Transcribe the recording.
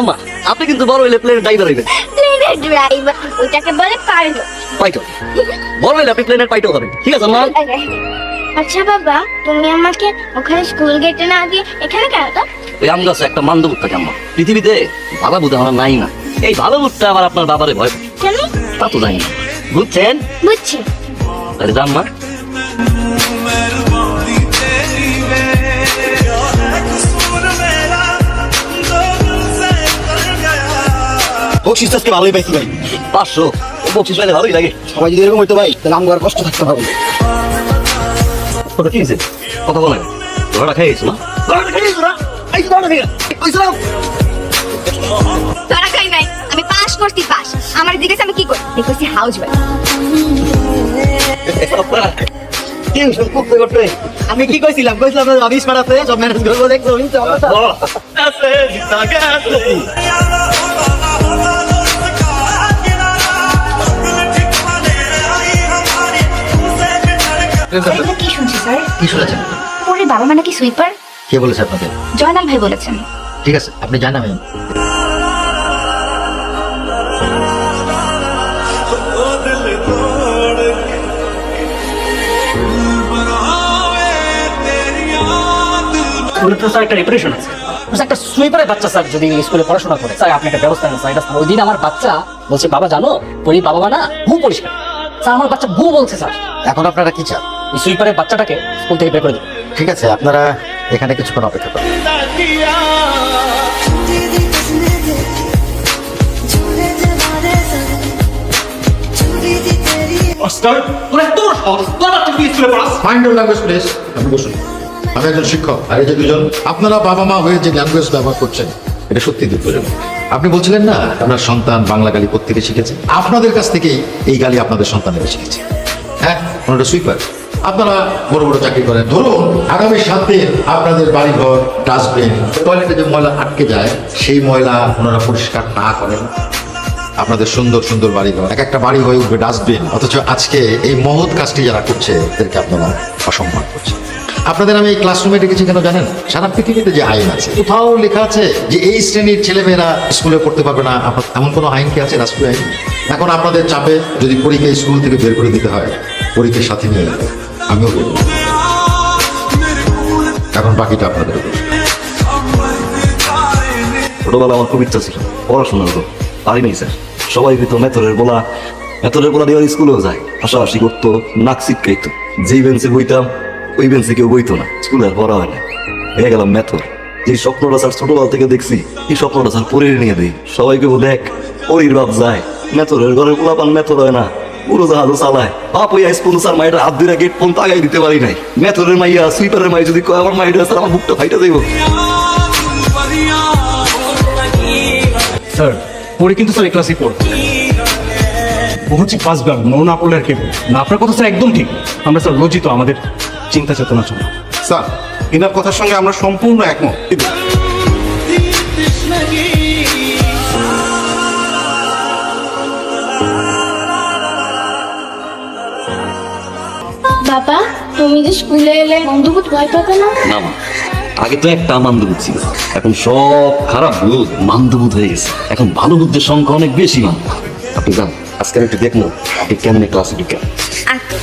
আম্মা আপনি কিন্তু বড় হইলে প্লেনের ড্রাইভার হইবেন। প্লেনের ড্রাইভার ওইটাকে বলে পাইলট পাইটো বড় হইলে আপনি প্লেনের পাইটো হবেন ঠিক আছে আম্মা? আচ্ছা বাবা তুমি আমাকে ওখানে স্কুল গেটে না দিয়ে এখানে কেন তো? ওই আম গাছে একটা মান্দবুত থাকে আম্মা। পৃথিবীতে ভালো বুধ আমার নাই না। এই ভালো বুধটা আবার আপনার বাবারে ভয় কেন? তা তো জানি বুঝছেন? বুঝছি। তাহলে যান বকশিস আজকে ভালোই পাইছি ভাই। পাঁচশো পঁচিশ পাইলে ভালোই লাগে। সবাই যদি এরকম হইতো ভাই তাহলে আমার কষ্ট থাকতে হবে কি হয়েছে? কথা বলেন ধরাটা খেয়ে গেছো না? ধরাটা খেয়ে গেছো না? এই তো ধরাটা খেয়ে গেছো। কইছিলাম। তোরা খাই নাই? আমি পাস করছি পাস। আমার জিজ্ঞেস আমি কি করি? দেখছি হাউস আমি কইছিলাম? কইছিলাম না অফিস পাড়াতে সব ম্যানেজ করব দেখছ কি শুনছি স্যার? কি শুনেছেন? ওরে বাবা মানে কি সুইপার? কে বলেছে আপনাদের জয়নাল ভাই বলেছেন। ঠিক আছে আপনি জানাবেন। স্কুলে তো স্যার একটা রেপুটেশন আছে। একটা সুইপারের বাচ্চা স্যার যদি স্কুলে পড়াশোনা করে। স্যার আপনি একটা ব্যবস্থা নেন স্যার এটা স্যার। ওই দিন আমার বাচ্চা বলছে বাবা জানো পরি বাবা মা না ভূ পরিষ্কার। স্যার আমার বাচ্চা ভূ বলছে স্যার। এখন আপনারা কি চান? এই সুইপারের বাচ্চাটাকে স্কুল থেকে বের করে দিন। ঠিক আছে আপনারা এখানে কিছুক্ষণ অপেক্ষা করুন। অস্কার তোর এত বড় সাহস তোর বাচ্চা তুই স্কুলে পড়াস? মাইন্ড ইউর ল্যাঙ্গুয়েজ প্লিজ আপনি বসুন। আমি একজন শিক্ষক আর এই যে দুজন আপনারা বাবা মা হয়ে যে ল্যাঙ্গুয়েজ ব্যবহার করছেন এটা সত্যি দুঃখজনক আপনি বলছিলেন না আপনার সন্তান বাংলা গালি প্রত্যেকে শিখেছে? আপনাদের কাছ থেকেই এই গালি আপনাদের সন্তানেরা শিখেছে। হ্যাঁ ওনারা সুইপার? আপনারা বড় বড় চাকরি করেন। ধরুন, আগামী দিন আপনাদের বাড়িঘর ডাস্টবিন টয়লেটে যে ময়লা আটকে যায়, সেই ময়লা ওনারা পরিষ্কার না করেন। আপনাদের সুন্দর সুন্দর বাড়িঘর। এক একটা বাড়ি হয়ে উঠবে ডাস্টবিন অথচ আজকে এই মহৎ কাজটি যারা করছে তাদেরকে আপনারা অসম্মান করছেন। আপনাদের আমি এই ক্লাসরুমে ডেকেছি কেন জানেন? সারা পৃথিবীতে যে আইন আছে, কোথাও লেখা আছে যে এই শ্রেণির ছেলেমেয়েরা স্কুলে পড়তে পারবে না। এমন কোনো আইন কি আছে রাষ্ট্রীয় আইন? এখন আপনাদের চাপে যদি পরীক্ষা স্কুল থেকে বের করে দিতে হয় পরীক্ষার সাথে নিয়ে আমিও এখন বাকিটা আপনাদের উপর। ছোটবেলা আমার খুব ইচ্ছা ছিল পড়াশোনার তো পারি নাই স্যার। সবাই তো মেথরের বলা মেথরের বলা দিয়ে স্কুলেও যায়, হাসাহাসি করতো, নাক সিটকাইতো যেই বেঞ্চে বইতাম, ওই বেঞ্চে কেউ বইতো না, স্কুলে আর পড়া হয় না। হয়ে গেলাম মেথর যে স্বপ্নটা স্যার ছোটবেলা থেকে দেখছি, এই স্বপ্নটা স্যার পরে নিয়ে দেই। সবাইকে দেখ ওরির বাপ যায় মেথরের ঘরে পোলাপান মেথর হয় না। পুরো জাহাজও চালায়। বাপ ওই স্যার মাইটা হাত দুইটা গেট পর্যন্ত আগাই দিতে পারি নাই। মেথরের মাইয়া সুইপারের মাই যদি কয় আমার মাইটা স্যার আমার বুকটা ফাইটা দেবো স্যার পরে কিন্তু স্যার ক্লাসে পড়ছে ও হচ্ছে পাঁচ বার নো না পড়লে আর কে না আপনার কথা স্যার একদম ঠিক। আমরা স্যার লজ্জিত আমাদের চিন্তা চেতনা জন্য স্যার এনার কথার সঙ্গে আমরা সম্পূর্ণ একমত। তুমি যে স্কুলে এলে বন্ধুভূত ভয় পাবে না? না মা আগে তো একটা মান্দবুদ ছিল। এখন সব খারাপ বুধ মান্দবুদ হয়ে গেছে। এখন ভালো বুদ্ধের সংখ্যা অনেক বেশি মা। আপনি যান আজকে আমি একটু দেখব আপনি কেমন ক্লাসে ঢুকেন। আচ্ছা।